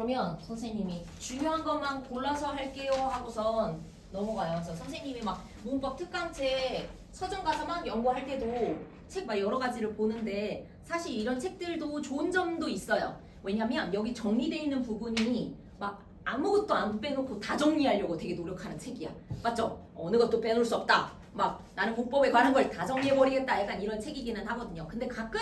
그러면 선생님이 중요한 것만 골라서 할게요 하고선 넘어가요. 그래서 선생님이 막 문법 특강책 서점 가서만 연구할 때도 책 막 여러 가지를 보는데 사실 이런 책들도 좋은 점도 있어요. 왜냐면 여기 정리되어 있는 부분이 막 아무것도 안 빼놓고 다 정리하려고 되게 노력하는 책이야. 맞죠? 어느 것도 빼놓을 수 없다. 막 나는 문법에 관한 걸 다 정리해버리겠다. 약간 이런 책이기는 하거든요. 근데 가끔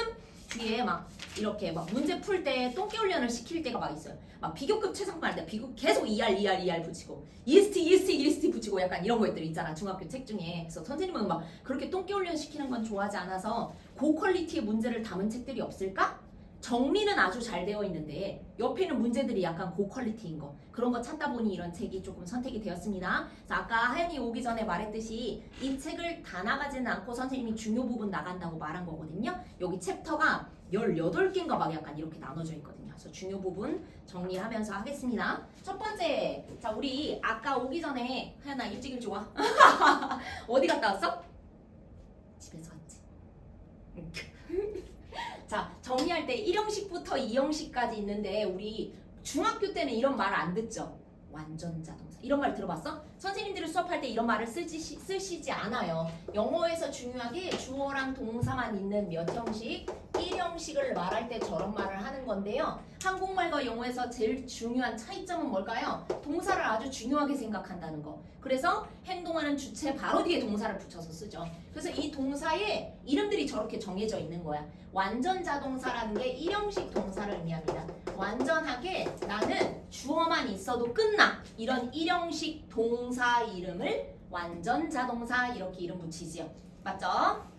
뒤에 막 이렇게 막 문제 풀 때 똥개 훈련을 시킬 때가 막 있어요. 막 비교급 최상반 할때 비교 계속 ER, ER, ER 붙이고 EST, EST, EST 붙이고 약간 이런 것들 있잖아. 중학교 책 중에. 그래서 선생님은 막 그렇게 똥개 훈련 시키는 건 좋아하지 않아서 고퀄리티의 문제를 담은 책들이 없을까? 정리는 아주 잘 되어 있는데 옆에 있는 문제들이 약간 고퀄리티인 거 그런 거 찾다 보니 이런 책이 조금 선택이 되었습니다. 그래서 아까 하연이 오기 전에 말했듯이 이 책을 다 나가지는 않고 선생님이 중요 부분 나간다고 말한 거거든요. 여기 챕터가 18개인가 막 약간 이렇게 나눠져 있거든요. 그래서 중요 부분 정리하면서 하겠습니다. 첫 번째, 자 우리 아까 오기 전에 하연아 일찍 일찍 와. 어디 갔다 왔어? 집에서 왔지. 자, 정리할 때 1형식부터 2형식까지 있는데 우리 중학교 때는 이런 말 안 듣죠? 완전 자 동사. 이런 말 들어봤어? 선생님들이 수업할 때 이런 말을 쓰지, 쓰시지 않아요. 영어에서 중요하게 주어랑 동사만 있는 몇 형식, 1형식을 말할 때 저런 말을 하는 건데요. 한국말과 영어에서 제일 중요한 차이점은 뭘까요? 동사를 아주 중요하게 생각한다는 거. 그래서 행동하는 주체 바로 뒤에 동사를 붙여서 쓰죠. 그래서 이 동사에 이름들이 저렇게 정해져 있는 거야. 완전 자동사라는 게 1형식 동사를 의미합니다. 완전하게 나는 주어만 있어도 끝나. 이런 1형식 동사 이름을 완전 자동사 이렇게 이름 붙이지요. 맞죠?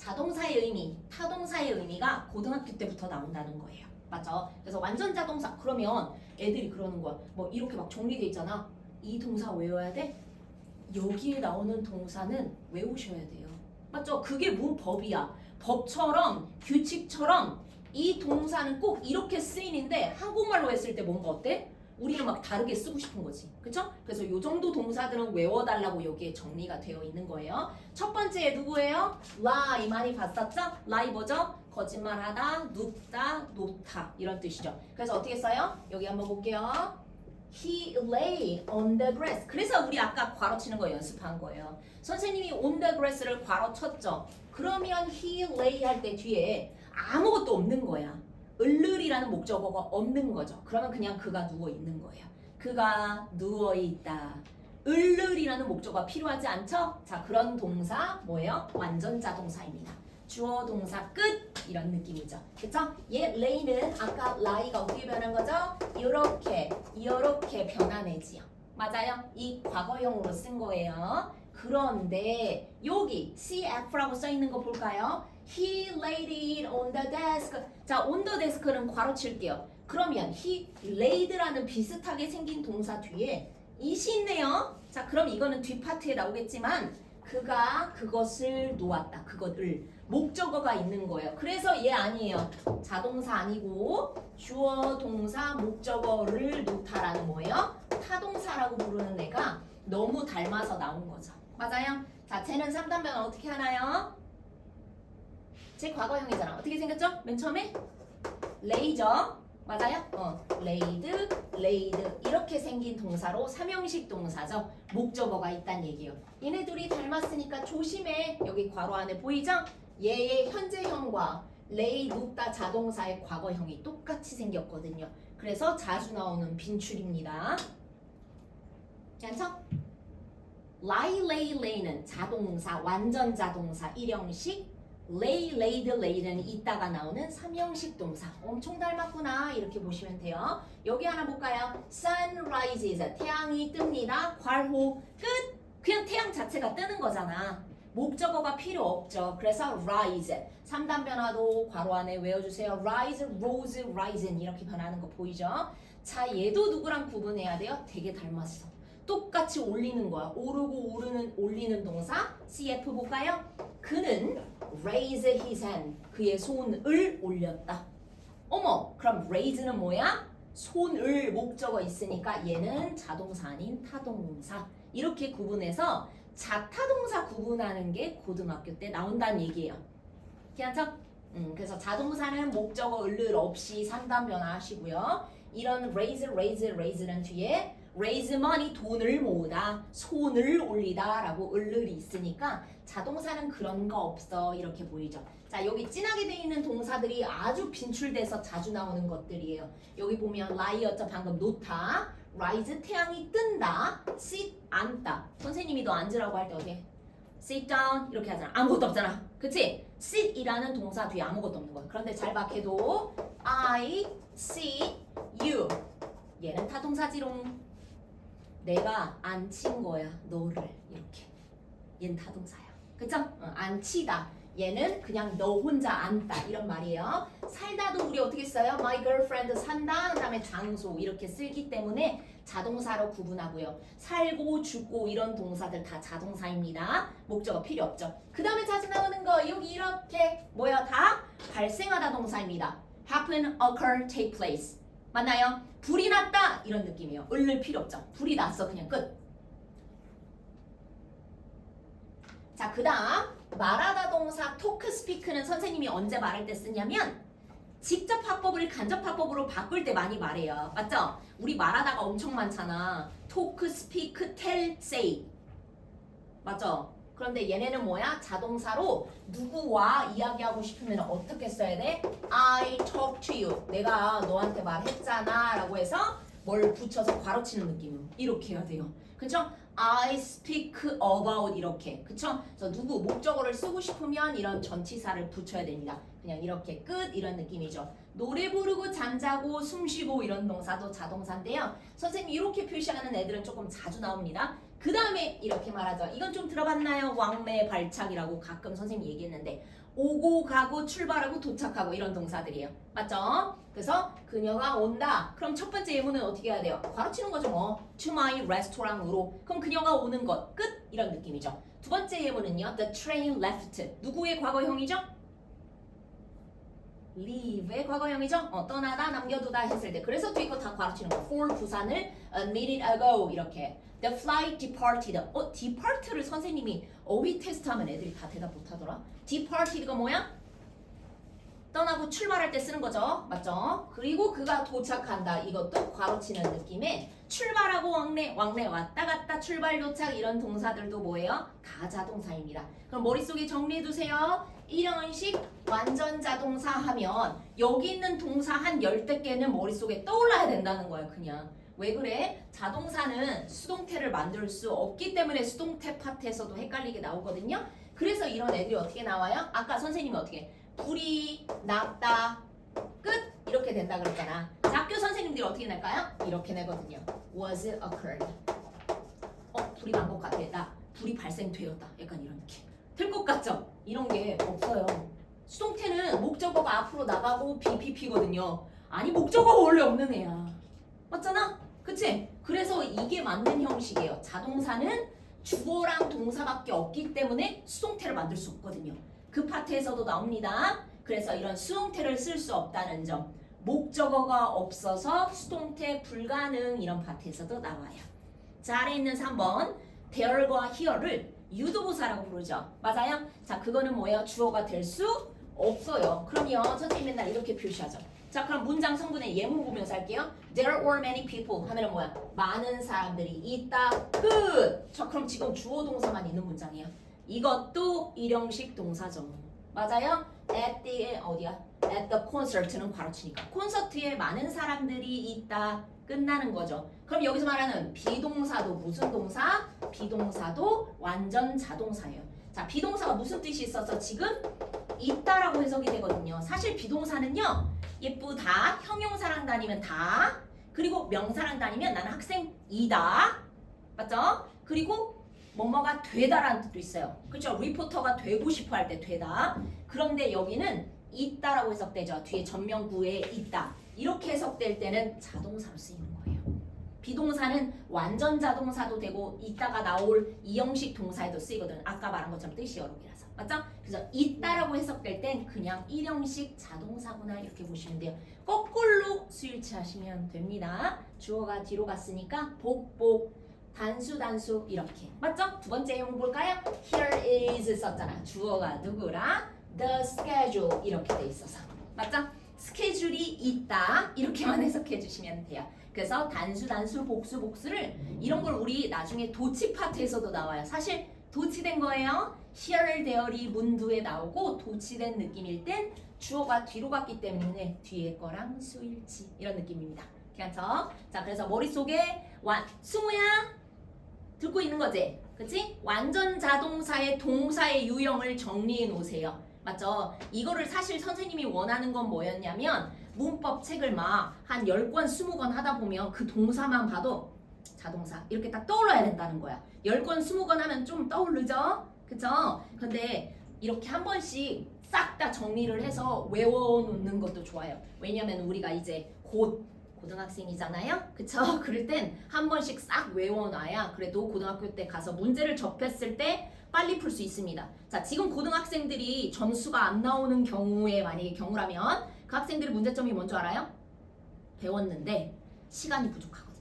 자동사의 의미, 타동사의 의미가 고등학교 때부터 나온다는 거예요. 맞죠? 그래서 완전 자동사 그러면 애들이 그러는 거야. 뭐 이렇게 막 정리돼 있잖아. 이 동사 외워야 돼? 여기에 나오는 동사는 외우셔야 돼요. 맞죠? 그게 문법이야. 법처럼 규칙처럼 이 동사는 꼭 이렇게 쓰이는데 한국말로 했을 때 뭔가 어때? 우리는 막 다르게 쓰고 싶은 거지. 그쵸? 그래서 요 정도 동사들은 외워달라고 여기에 정리가 되어 있는 거예요. 첫 번째 누구예요? lie 많이 봤었죠? lie 뭐죠? 거짓말하다, 눕다, 놓다 이런 뜻이죠. 그래서 어떻게 써요? 여기 한번 볼게요. He lay on the grass. 그래서 우리 아까 괄호 치는 거 연습한 거예요. 선생님이 on the grass를 괄호 쳤죠. 그러면 he lay 할 때 뒤에 아무것도 없는 거야. 을르리라는 목적어가 없는 거죠. 그러면 그냥 그가 누워 있는 거예요. 그가 누워 있다. 을르리라는 목적어가 필요하지 않죠? 자, 그런 동사 뭐예요? 완전 자 동사입니다. 주어 동사 끝 이런 느낌이죠. 그쵸? 얘 lay는 아까 lie가 어떻게 변한 거죠? 이렇게 이렇게 변화내지요. 맞아요? 이 과거형으로 쓴 거예요. 그런데 여기 CF라고 써 있는 거 볼까요? He laid it on the desk. 자, on the desk는 괄호 칠게요. 그러면 he laid라는 비슷하게 생긴 동사 뒤에 it이 있네요. 자, 그럼 이거는 뒷파트에 나오겠지만 그가 그것을 놓았다. 그것을 목적어가 있는 거예요. 그래서 얘 아니에요. 자동사 아니고 주어 동사 목적어를 놓다라는 뭐예요? 타동사라고 부르는 애가 너무 닮아서 나온 거죠. 맞아요? 자, 쟤는 3단 변화 어떻게 하나요? 제 과거형이잖아. 어떻게 생겼죠? 맨 처음에 레이저 맞아요? 어, 레이드, 레이드 이렇게 생긴 동사로 삼형식 동사죠. 목적어가 있단 얘기예요. 얘네 둘이 닮았으니까 조심해. 여기 괄호 안에 보이죠? 얘의 현재형과 레이 눕다 자동사의 과거형이 똑같이 생겼거든요. 그래서 자주 나오는 빈출입니다. 괜찮죠? Lie, lay, lay는 자동사, 완전 자동사, 일형식 lay, laid, lay는 이따가 나오는 삼형식 동사. 엄청 닮았구나. 이렇게 보시면 돼요. 여기 하나 볼까요? sun rises. 태양이 뜹니다. 괄호 끝. 그냥 태양 자체가 뜨는 거잖아. 목적어가 필요 없죠. 그래서 rise. 3단 변화도 괄호 안에 외워주세요. rise, rose, risen 이렇게 변하는 거 보이죠? 자, 얘도 누구랑 구분해야 돼요? 되게 닮았어. 똑같이 올리는 거야. 오르고 오르는 올리는 동사. CF 볼까요? 그는 raise his hand. 그의 손을 올렸다. 어머, 그럼 raise는 뭐야? 손을 목적어 있으니까 얘는 자동사 아닌 타동사. 이렇게 구분해서 자타동사 구분하는 게 고등학교 때 나온다는 얘기예요. 괜찮죠? 음, 그래서 자동사는 목적어 을을 없이 3단 변화하시고요. 이런 raise, raise, raise는 뒤에 raise money 돈을 모으다, 손을 올리다라고 을을이 있으니까 자동사는 그런 거 없어 이렇게 보이죠. 자 여기 진하게 돼 있는 동사들이 아주 빈출돼서 자주 나오는 것들이에요. 여기 보면 lie였죠 방금 놓다, rise 태양이 뜬다, sit 앉다. 선생님이 너 앉으라고 할 때 어떻게? sit down 이렇게 하잖아. 아무것도 없잖아. 그치? sit이라는 동사 뒤에 아무것도 없는 거야. 그런데 잘 박해도 I sit you 얘는 타동사지롱. 내가 앉힌 거야 너를 이렇게. 얘는 타동사야. 그쵸? 어, 앉히다. 얘는 그냥 너 혼자 앉다 이런 말이에요. 살다도 우리 어떻게 써요? My girlfriend 산다 그 다음에 장소 이렇게 쓰기 때문에 자동사로 구분하고요. 살고 죽고 이런 동사들 다 자동사입니다. 목적어 필요 없죠. 그 다음에 자주 나오는 거 여기 이렇게 뭐야 다 발생하다 동사입니다. happen, occur, take place 맞나요? 불이 났다 이런 느낌이에요. 을을 필요 없죠. 불이 났어 그냥 끝. 자, 그 다음 말하다 동사 토크 스피크는 선생님이 언제 말할 때 쓰냐면 직접 화법을 간접 화법으로 바꿀 때 많이 말해요. 맞죠? 우리 말하다가 엄청 많잖아. 토크, 스피크, 텔, 세이. 맞죠? 그런데 얘네는 뭐야? 자동사로 누구와 이야기하고 싶으면 어떻게 써야 돼? I talk to you. 내가 너한테 말했잖아. 라고 해서 뭘 붙여서 괄호 치는 느낌으로. 이렇게 해야 돼요. 그쵸? I speak about 이렇게. 그쵸? 그래서 누구 목적어를 쓰고 싶으면 이런 전치사를 붙여야 됩니다. 그냥 이렇게 끝 이런 느낌이죠. 노래 부르고 잠자고 숨 쉬고 이런 동사도 자동사인데요. 선생님이 이렇게 표시하는 애들은 조금 자주 나옵니다. 그 다음에 이렇게 말하죠. 이건 좀 들어봤나요? 왕래 발착이라고 가끔 선생님이 얘기했는데 오고 가고 출발하고 도착하고 이런 동사들이에요. 맞죠? 그래서 그녀가 온다. 그럼 첫 번째 예문은 어떻게 해야 돼요? 괄호치는 거죠 뭐. To my restaurant으로. 그럼 그녀가 오는 것. 끝. 이런 느낌이죠. 두 번째 예문은요. The train left. 누구의 과거형이죠? Leave의 과거형이죠? 어, 떠나다, 남겨두다 했을 때. 그래서 뒤에 거다 괄호치는 거. for 부산을 a minute ago 이렇게. The flight departed. 어, depart를 선생님이 어휘 테스트하면 애들이 다 대답 못하더라. departed가 뭐야? 떠나고 출발할 때 쓰는 거죠. 맞죠? 그리고 그가 도착한다. 이것도 괄호치는 느낌의 출발하고 왕래, 왕래 왔다 갔다 출발 도착 이런 동사들도 뭐예요? 다 자동사입니다. 그럼 머릿속에 정리해 두세요. 일형식 완전 자동사 하면 여기 있는 동사 한 열댓 개는 머릿속에 떠올라야 된다는 거야, 그냥. 왜 그래? 자동사는 수동태를 만들 수 없기 때문에 수동태 파트에서도 헷갈리게 나오거든요. 그래서 이런 애들이 어떻게 나와요? 아까 선생님이 어떻게 불이 났다 끝 이렇게 된다 그랬잖아. 자, 학교 선생님들이 어떻게 낼까요? 이렇게 내거든요. Was occurred. 어 불이 난 것. 나 불이 발생되었다. 약간 이런 느낌. 될 것 같죠? 이런 게 없어요. 수동태는 목적어가 앞으로 나가고 BPP거든요. 아니 목적어가 원래 없는 애야. 맞잖아? 그치? 그래서 이게 맞는 형식이에요. 자동사는 주어랑 동사밖에 없기 때문에 수동태를 만들 수 없거든요. 그 파트에서도 나옵니다. 그래서 이런 수동태를 쓸 수 없다는 점. 목적어가 없어서 수동태 불가능 이런 파트에서도 나와요. 자, 아래 있는 3번 there과 here를 유도부사라고 부르죠. 맞아요? 자, 그거는 뭐예요? 주어가 될 수 없어요. 그럼요. 선생님 맨날 이렇게 표시하죠. 자, 그럼 문장 성분의 예문 보면서 할게요. There were many people 하면은 뭐야? 많은 사람들이 있다. 끝. 자, 그럼 지금 주어 동사만 있는 문장이에요. 이것도 일형식 동사죠. 맞아요? At the 어디야? At the concert는 괄호치니까 콘서트에 많은 사람들이 있다. 끝나는 거죠. 그럼 여기서 말하는 비동사도 무슨 동사? 비동사도 완전 자동사예요. 자, 비동사가 무슨 뜻이 있어서 지금 있다라고 해석이 되거든요. 사실 비동사는요. 예쁘다, 형용사랑 다니면 다, 그리고 명사랑 다니면 나는 학생이다. 맞죠? 그리고 뭐뭐가 되다라는 뜻도 있어요. 그렇죠? 리포터가 되고 싶어 할 때 되다. 그런데 여기는 있다라고 해석되죠. 뒤에 전명구에 있다. 이렇게 해석될 때는 자동사로 쓰이는 거예요. 비동사는 완전 자동사도 되고 있다가 나올 이형식 동사에도 쓰이거든. 아까 말한 것처럼 뜻이 여러 개라서. 맞죠? 그래서 있다라고 해석될 땐 그냥 일형식 자동사구나 이렇게 보시면 돼요. 거꾸로 수일치 하시면 됩니다. 주어가 뒤로 갔으니까 복복 단수 단수 이렇게 맞죠? 두 번째 예문 볼까요? Here is 썼잖아. 주어가 누구랑 the schedule 이렇게 돼 있어서 맞죠? 스케줄이 있다 이렇게만 해석해 주시면 돼요. 그래서 단수 단수 복수 복수를 이런 걸 우리 나중에 도치 파트에서도 나와요. 사실 도치된 거예요. here, there이 문두에 나오고 도치된 느낌일 땐 주어가 뒤로 갔기 때문에 뒤에 거랑 수일치 이런 느낌입니다. 괜찮죠? 자 그래서 머릿속에 완 승우야 듣고 있는 거지? 그치? 완전 자동사의 동사의 유형을 정리해 놓으세요. 맞죠? 이거를 사실 선생님이 원하는 건 뭐였냐면 문법 책을 막 한 10권, 20권 하다 보면 그 동사만 봐도 자동사 이렇게 딱 떠올라야 된다는 거야. 10권, 20권 하면 좀 떠오르죠? 그쵸? 근데 이렇게 한 번씩 싹 다 정리를 해서 외워놓는 것도 좋아요. 왜냐면 우리가 이제 곧 고등학생이잖아요. 그쵸? 그럴 땐 한 번씩 싹 외워놔야 그래도 고등학교 때 가서 문제를 접했을 때 빨리 풀 수 있습니다. 자, 지금 고등학생들이 점수가 안 나오는 경우에 만약에 경우라면 그 학생들의 문제점이 뭔지 알아요? 배웠는데 시간이 부족하거든요.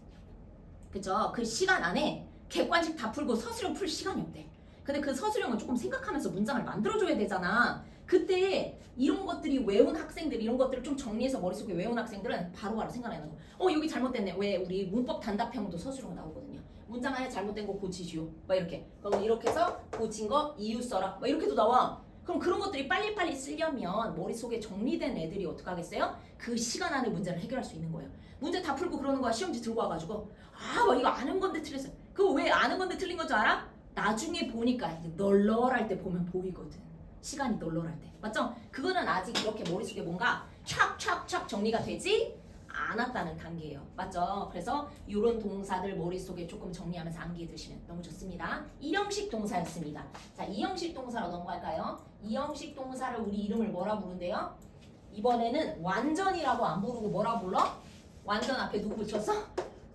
그죠? 그 시간 안에 객관식 다 풀고 서술형 풀 시간이 없대. 근데 그 서술형은 조금 생각하면서 문장을 만들어줘야 되잖아. 그때 이런 것들이 외운 학생들 이런 것들을 좀 정리해서 머릿속에 외운 학생들은 바로바로 생각나는 거. 어 여기 잘못됐네. 왜 우리 문법 단답형도 서술형 나오거든요. 문장 안에 잘못된 거 고치시오. 막 이렇게. 그럼 이렇게 해서 고친 거 이유 써라. 막 이렇게도 나와. 그럼 그런 것들이 빨리빨리 쓰려면 머릿속에 정리된 애들이 어떡하겠어요? 그 시간 안에 문제를 해결할 수 있는 거예요. 문제 다 풀고 그러는 거야. 시험지 들고 와가지고 아, 뭐 이거 아는 건데 틀렸어. 그거 왜 아는 건데 틀린 건 줄 알아? 나중에 보니까 널널할 때 보면 보이거든. 시간이 널널할 때. 맞죠? 그거는 아직 이렇게 머릿속에 뭔가 촥촥촥 정리가 되지 않았다는 단계예요. 맞죠? 그래서 이런 동사들 머릿속에 조금 정리하면서 암기해 두시면 너무 좋습니다. 이형식 동사였습니다. 자, 이형식 동사로 넘어갈까요? 이형식 동사를 우리 이름을 뭐라 부른대요? 이번에는 완전이라고 안 부르고 뭐라 불러? 완전 앞에 누구 붙였어?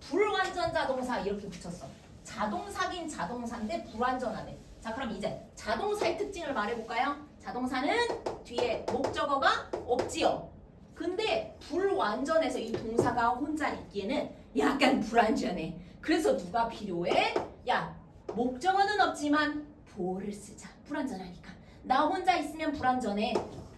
불완전 자동사 이렇게 붙였어. 자동사긴 자동사인데 불완전하네. 자 그럼 이제 자동사의 특징을 말해볼까요? 자동사는 뒤에 목적어가 없지요. 근데 불완전해서 이 동사가 혼자 있기에는 약간 불완전해. 그래서 누가 필요해? 야 목적어는 없지만 보어를 쓰자. 불완전하니까. 나 혼자 있으면 불완전해.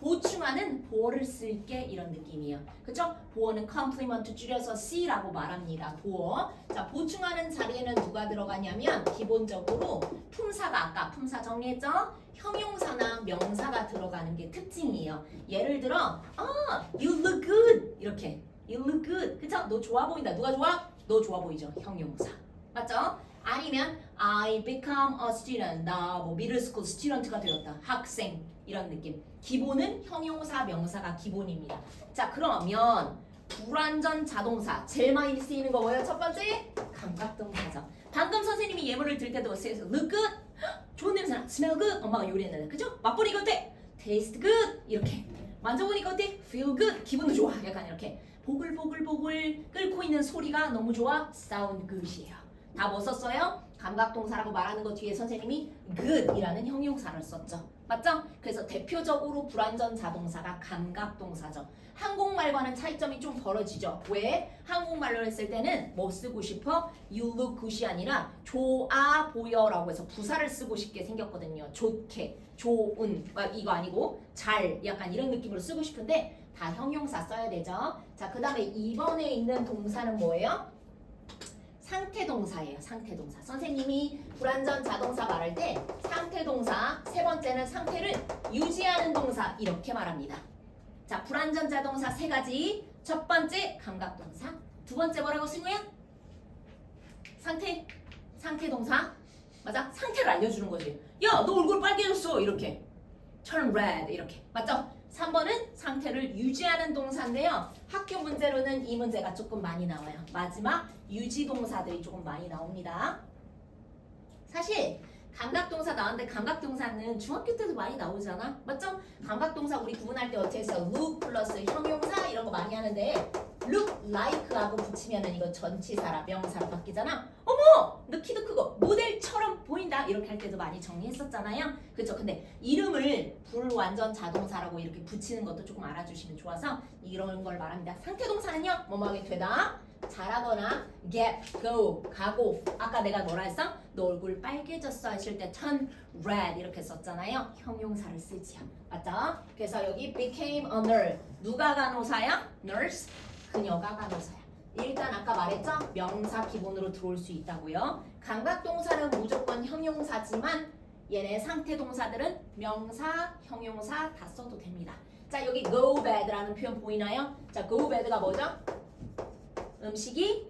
보충하는 보어를 쓸게 이런 느낌이에요. 그쵸? 보어는 complement 줄여서 C라고 말합니다. 보어. 자, 보충하는 자리에는 누가 들어가냐면 기본적으로 품사가 아까 품사 정리했죠? 형용사나 명사가 들어가는 게 특징이에요. 예를 들어, 아, you look good 이렇게. You look good. 그쵸? 너 좋아 보인다. 누가 좋아? 너 좋아 보이죠? 형용사. 맞죠? 아니면 I become a student. 나뭐 middle school student가 되었다. 학생 이런 느낌. 기본은 형용사, 명사가 기본입니다. 자, 그러면 불완전 자동사 제일 많이 쓰이는 거 뭐예요? 첫 번째 감각동사죠. 방금 선생님이 예문을 들 때도 쓰여서 look good, 헉, 좋은 냄새나, smell good. 엄마가 요리했는데, 그죠? 맛보니까 어때? taste good 이렇게. 만져보니까 어때? feel good. 기분도 좋아. 약간 이렇게 보글보글보글 끓고 있는 소리가 너무 좋아. sound good이에요. 다 뭐 썼어요? 감각동사라고 말하는 것 뒤에 선생님이 good이라는 형용사를 썼죠. 맞죠? 그래서 대표적으로 불완전 자동사가 감각 동사죠. 한국말과는 차이점이 좀 벌어지죠. 왜? 한국말로 했을 때는 뭐 쓰고 싶어? You look good이 아니라 좋아 보여라고 해서 부사를 쓰고 싶게 생겼거든요. 좋게, 좋은 막 이거 아니고 잘 약간 이런 느낌으로 쓰고 싶은데 다 형용사 써야 되죠. 자, 그 다음에 2번에 있는 동사는 뭐예요? 상태동사예요. 상태동사. 선생님이 불완전 자동사 말할 때 상태동사 세 번째는 상태를 유지하는 동사 이렇게 말합니다. 자, 불완전 자동사 세 가지. 첫 번째 감각동사. 두 번째 뭐라고 승우야? 상태 상태동사. 맞아? 상태를 알려주는 거지. 야, 너 얼굴 빨개졌어. 이렇게. turn red 이렇게. 맞죠? 3번은 상태를 유지하는 동사인데요. 학교 문제로는 이 문제가 조금 많이 나와요. 마지막 유지 동사들이 조금 많이 나옵니다. 사실 감각동사 나왔는데 감각동사는 중학교 때도 많이 나오잖아. 맞죠? 감각동사 우리 구분할 때 어떻게 해서 look 플러스 형용사 이런 거 많이 하는데 look like하고 붙이면은 이거 전치사라 명사로 바뀌잖아. 어머! 너 키도 크고 모델처럼 보인다. 이렇게 할 때도 많이 정리했었잖아요. 그쵸? 근데 이름을 불완전 자동사라고 이렇게 붙이는 것도 조금 알아주시면 좋아서 이런 걸 말합니다. 상태동사는요. 뭐뭐하게 되다. 잘하거나 get, go, 가고 아까 내가 뭐라 했어? 너 얼굴 빨개졌어 했을 때 turn red 이렇게 썼잖아요. 형용사를 쓰지요. 맞죠? 그래서 여기 became a nurse 누가 간호사야? nurse 그녀가 간호사야. 일단 아까 말했죠? 명사 기본으로 들어올 수 있다고요. 감각 동사는 무조건 형용사지만 얘네 상태 동사들은 명사, 형용사 다 써도 됩니다. 자 여기 go bad라는 표현 보이나요? 자 go bad가 뭐죠? 음식이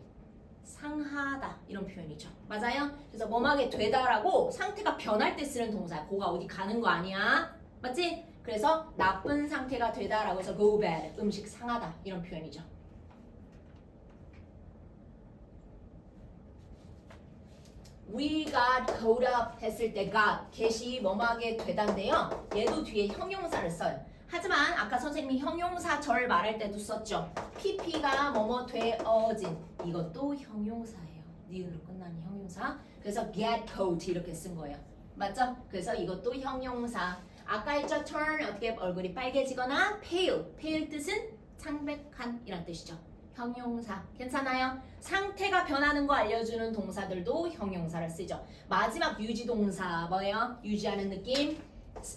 상하다 이런 표현이죠. 맞아요? 그래서 뭐하게 되다라고 상태가 변할 때 쓰는 동사야. 고가 어디 가는 거 아니야. 맞지? 그래서 나쁜 상태가 되다라고 해서 go bad 음식 상하다 이런 표현이죠. We got caught up 했을 때 got get이 뭐뭐하게 되다인데요. 얘도 뒤에 형용사를 써요. 하지만 아까 선생님이 형용사 절 말할 때도 썼죠. PP가 뭐뭐 되어진 이것도 형용사예요. 니은으로 끝나는 형용사. 그래서 get caught 이렇게 쓴 거예요. 맞죠? 그래서 이것도 형용사. 아까 했죠? turn 어떻게 얼굴이 빨개지거나 pale. pale 뜻은 창백한 이란 뜻이죠. 형용사. 괜찮아요? 상태가 변하는 거 알려주는 동사들도 형용사를 쓰죠. 마지막 유지 동사 뭐예요? 유지하는 느낌.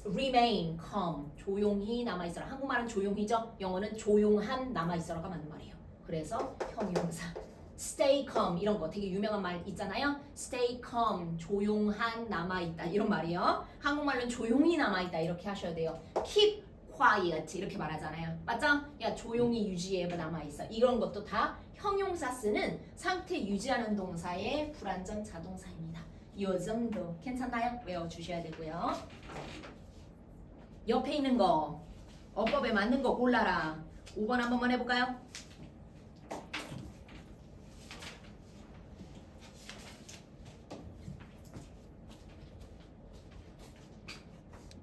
remain calm 조용히 남아 있어라. 한국말은 조용히죠. 영어는 조용한 남아 있어라가 맞는 말이에요. 그래서 형용사. stay calm 이런 거 되게 유명한 말 있잖아요. stay calm 조용한 남아 있다 이런 말이에요. 한국말로는 조용히 남아 있다 이렇게 하셔야 돼요. keep quiet 이렇게 말하잖아요. 맞죠? 야 조용히 유지해 남아 있어. 이런 것도 다 형용사 쓰는 상태 유지하는 동사의 불완전 자동사입니다. 이 정도 괜찮나요? 외워 주셔야 되고요. 옆에 있는 거 어법에 맞는 거 골라라. 5번 한 번만 해볼까요?